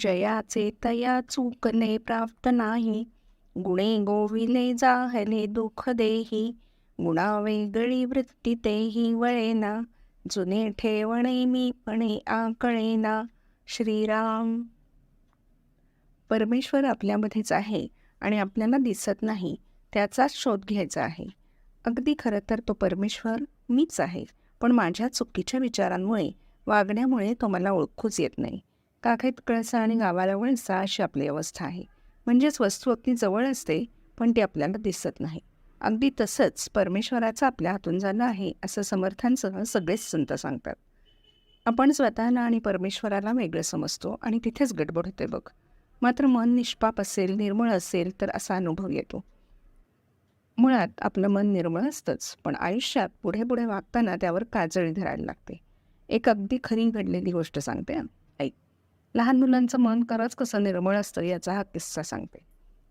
जयाचे तया चूकने प्राप्त नाही. गुणे गोविले जाहले दुःख देही. गुणा वेगळी वृत्ती तेही वळेना. जुने ठेवणे मी पणे आकळेना. श्रीराम. परमेश्वर आपल्यामध्येच आहे आणि आपल्याला दिसत नाही त्याचाच शोध घ्यायचा आहे. अगदी खरं तर तो परमेश्वर मीच आहे पण माझ्या चुकीच्या विचारांमुळे वागण्यामुळे तो मला ओळखूच येत नाही. काखेत कळसा आणि गावाला वळसा अशी आपली अवस्था आहे. म्हणजेच वस्तू अगदी जवळ असते पण ती आपल्याला दिसत नाही. अगदी तसंच परमेश्वराचं आपल्या हातून झालं आहे असं समर्थांसह सगळेच संत सांगतात. आपण स्वतःला आणि परमेश्वराला वेगळं समजतो आणि तिथेच गडबड होते बघ. मात्र मन निष्पाप असेल निर्मळ असेल तर असा अनुभव येतो. मुळात आपलं मन निर्मळ असतंच पण आयुष्यात पुढे पुढे वागताना त्यावर काजळी धरायला लागते. एक अगदी खरी घडलेली गोष्ट सांगते. लहान मुलांचं मन खरंच कसं निर्मळ असतं याचा हा किस्सा सांगते.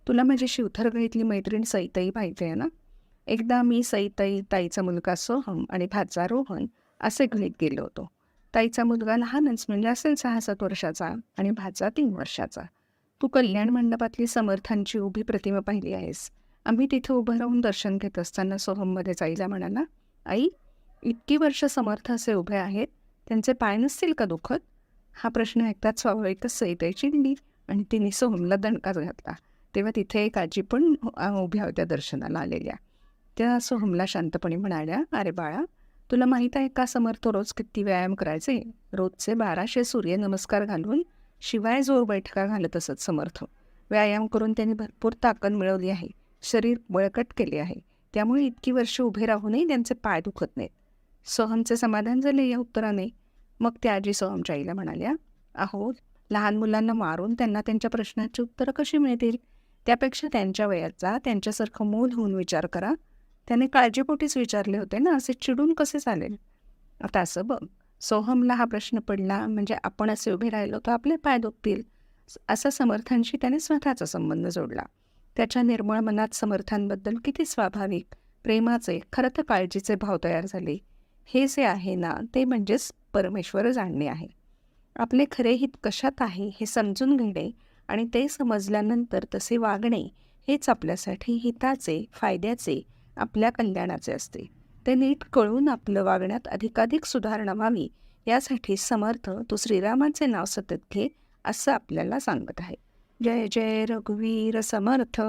तुला माझी शिवथरगळीतली मैत्रीण सईताई माहिती आहे ना? एकदा मी सईताई ताईचा मुलगा सोहम आणि भाचा रोहन असे घरीत गेलो होतो. ताईचा मुलगा लहानच म्हणजे असेल सहा सात वर्षाचा आणि भाचा तीन वर्षाचा. तू कल्याण मंडपातली समर्थांची उभी प्रतिमा पाहिली आहेस. आम्ही तिथे उभं राहून दर्शन घेत असताना सोहममध्ये जाईला म्हणाला आई इतकी वर्ष समर्थ असे उभे आहेत त्यांचे पाय नसतील का दुखत? हा प्रश्न ऐकताच स्वाभाविकच सईताई चिडली आणि तिने सोहमला दणकाच घातला. तेव्हा तिथे एक आजी पण उभ्या होत्या दर्शनाला आलेल्या. त्या सोहमला शांतपणे म्हणाल्या अरे बाळा तुला माहीत आहे का समर्थ रोज किती व्यायाम करायचे? रोजचे बाराशे सूर्यनमस्कार घालून शिवाय जोर बैठका घालत असत समर्थ. व्यायाम करून त्यांनी भरपूर ताकद मिळवली आहे. शरीर बळकट केले आहे. त्यामुळे इतकी वर्ष उभे राहूनही त्यांचे पाय दुखत नाहीत. सोहमचे समाधान झाले या उत्तराने. मग त्या आजी सोहमच्या आईला म्हणाल्या अहो लहान मुलांना मारून त्यांना त्यांच्या प्रश्नाची उत्तरं कशी मिळतील? त्यापेक्षा त्यांच्या वयाचा त्यांच्यासारखं मूल होऊन विचार करा. त्याने काळजीपोटीच विचारले होते ना असे चिडून कसे चालेल? आता असं बघ सोहमला हा प्रश्न पडला म्हणजे आपण असे उभे राहिलो तर आपले पाय दुखतील. असा समर्थांशी त्याने स्वतःचा संबंध जोडला. त्याच्या निर्मळ मनात समर्थांबद्दल किती स्वाभाविक प्रेमाचे खरं तर काळजीचे भाव तयार झाले. हे जे आहे ना ते म्हणजेच परमेश्वर जाणणे आहे. आपले खरे हित कशात आहे हे समजून घेणे आणि ते समजल्यानंतर तसे वागणे हेच आपल्यासाठी हिताचे फायद्याचे आपल्या कल्याणाचे असते. ते नीट कळून आपलं वागण्यात अधिकाधिक सुधारणा व्हावी यासाठी समर्थ तू श्रीरामाचे नाव सतत घे असं आपल्याला सांगत आहे. जय जय रघुवीर समर्थ.